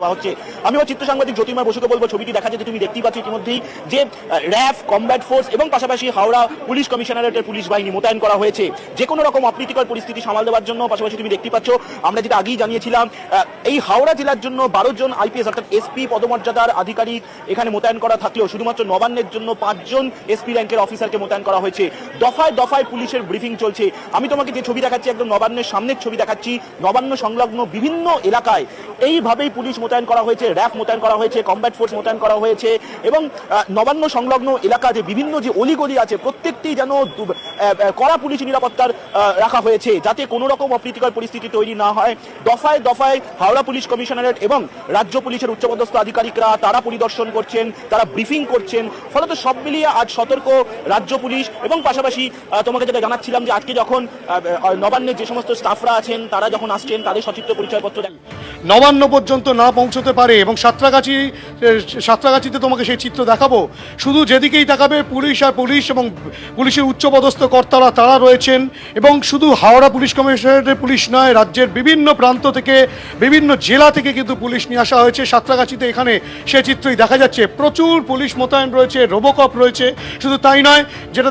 দেওয়া চিত্র সাংবাদিক বসুকে বলব, ছবিটি দেখা যায় যে তুমি পাচ্ছ ইতিমধ্যেই যে র্যাফ ফোর্স এবং পাশাপাশি হাওড়া পুলিশ কমিশনারেটের পুলিশ বাহিনী মোতায়েন করা হয়েছে। যে কোনো রকম অপ্রীতিকর পরিস্থিতি সামাল দেওয়ার জন্য পাশাপাশি তুমি দেখতেই পাচ্ছ, আমরা যেটা আগেই জানিয়েছিলাম এই হাওড়া জেলার জন্য বারো জন আইপিএস অর্থাৎ এসপি পদমর্যাদার আধিকারিক এখানে মোতায়েন করা থাকলেও শুধুমাত্র নবান্নের জন্য পাঁচজন এসপি র্যাঙ্কের অফিসারকে মোতায়েন করা হয়েছে। দফায় দফায় পুলিশের ব্রিফিং চলছে। আমি তোমাকে যে ছবি দেখাচ্ছি, একদম নবান্নের সামনের ছবি দেখাচ্ছি। নবান্ন সংলগ্ন বিভিন্ন এলাকায় এইভাবেই পুলিশ মোতায়েন করা হয়েছে, র্যাফ মোতায়েন করা হয়েছে কমব্যাট ফোর্স মোতায়েন করা হয়েছে এবং নবান্ন সংলগ্ন এলাকা যে বিভিন্ন যে অলিগলি আছে, প্রত্যেকটি যেন কড়া পুলিশ নিরাপত্তার রাখা হয়েছে যাতে কোনো রকম অপ্রীতিকর পরিস্থিতি তৈরি না হয়। দফায় দফায় হাওড়া পুলিশ কমিশনারেট এবং রাজ্য পুলিশের উচ্চপদস্থ আধিকারিকরা তারা পরিদর্শন করছেন, তারা ব্রিফিং করছেন। ফলত সব মিলিয়ে আজ সতর্ক রাজ্য পুলিশ এবং পাশাপাশি তোমাকে যেটা জানাচ্ছিলাম যে আজকে যখন নবান্নের যে সমস্ত স্টাফরা আছেন, তারা যখন আসছেন, তাদের সচিত্র পরিচয়পত্র দেন নবান্ন পর্যন্ত না পৌঁছতে পারে এবং সাঁতরাগাছি সাঁতরাগাছিতে তোমাকে সেই চিত্র দেখাবো। শুধু যেদিকেই তাকাবে পুলিশ আর পুলিশ এবং পুলিশের উচ্চপদস্থ কর্তারা তারা রয়েছেন এবং শুধু হাওড়া পুলিশ কমিশনারেটের পুলিশ নয়, রাজ্যের বিভিন্ন প্রান্ত থেকে, বিভিন্ন জেলা থেকে কিন্তু পুলিশ নিয়ে আসা হয়েছে। সাঁতরাগাছিতে এখানে সে চিত্রই দেখা যাচ্ছে। প্রচুর পুলিশ মোতায়েন রয়েছে, রোবোকপ রয়েছে। শুধু তাই নয়, যেটা